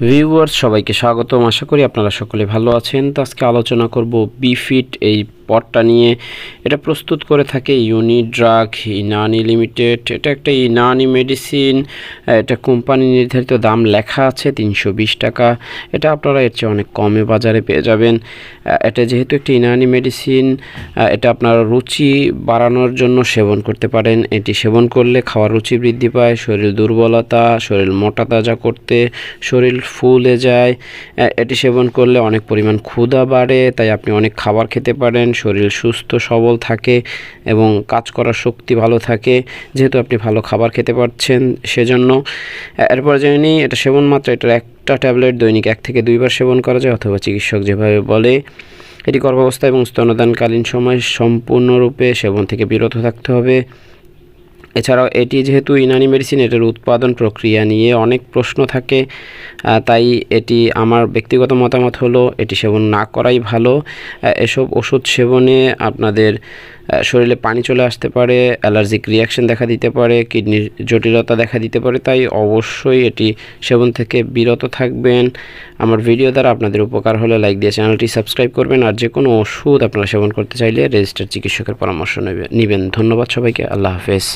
Viewers সবাইকে স্বাগতম। আশা করি আপনারা সকলে ভালো আছেন। তো আজকে আলোচনা করব বিফিট এই পটটা নিয়ে এটা প্রস্তুত করে থাকে ইউনি ড্রাগ ইনানি লিমিটেড এটা একটা ইনানি মেডিসিন এটা কোম্পানি নির্ধারিত দাম লেখা আছে তিনশো বিশ টাকা। এটা আপনারা এর চেয়ে অনেক কমে বাজারে পেয়ে যাবেন। এটা যেহেতু একটি ইনানি মেডিসিন এটা আপনারা রুচি বাড়ানোর জন্য সেবন করতে পারেন। এটি সেবন করলে খাওয়ার রুচি বৃদ্ধি পায়, শরীর দুর্বলতা, শরীর মোটা তাজা করতে, শরীর ফুলে যায়। এটি সেবন করলে অনেক পরিমাণ ক্ষুধা বাড়ে, তাই আপনি অনেক খাবার খেতে পারেন শরীর সুস্থ, সবল থাকে এবং কাজ করার শক্তি ভালো থাকে। যেহেতু আপনি ভালো খাবার খেতে পারছেন সেজন্য। এরপর জেনে নিই, এটা সেবন মাত্রা, এটার একটা ট্যাবলেট দৈনিক এক থেকে দুইবার সেবন করা যায় অথবা চিকিৎসক যেভাবে বলে। এটি গর্ভাবস্থা এবং স্তনদানকালীন সময় সম্পূর্ণরূপে সেবন থেকে বিরত থাকতে হবে। এছাড়াও এটি যেহেতু ইনানি মেডিসিন এটার উৎপাদন প্রক্রিয়া নিয়ে অনেক প্রশ্ন থাকে তাই এটি আমার ব্যক্তিগত মতামত হলো এটি সেবন না করাই ভালো। এসব ওষুধ সেবনে আপনাদের শরীরে পানি চলে আসতে পারে অ্যালার্জিক রিয়াকশন দেখা দিতে পারে কিডনির জটিলতা দেখা দিতে পারে, তাই অবশ্যই এটি সেবন থেকে বিরত থাকবেন। আমার ভিডিও দ্বারা আপনাদের উপকার হলে লাইক দিয়ে চ্যানেলটি সাবস্ক্রাইব করবেন, আর যে কোনো ওষুধ আপনারা সেবন করতে চাইলে রেজিস্টার চিকিৎসকের পরামর্শ নেবে, নেবেন। ধন্যবাদ সবাইকে, আল্লাহ হাফেজ।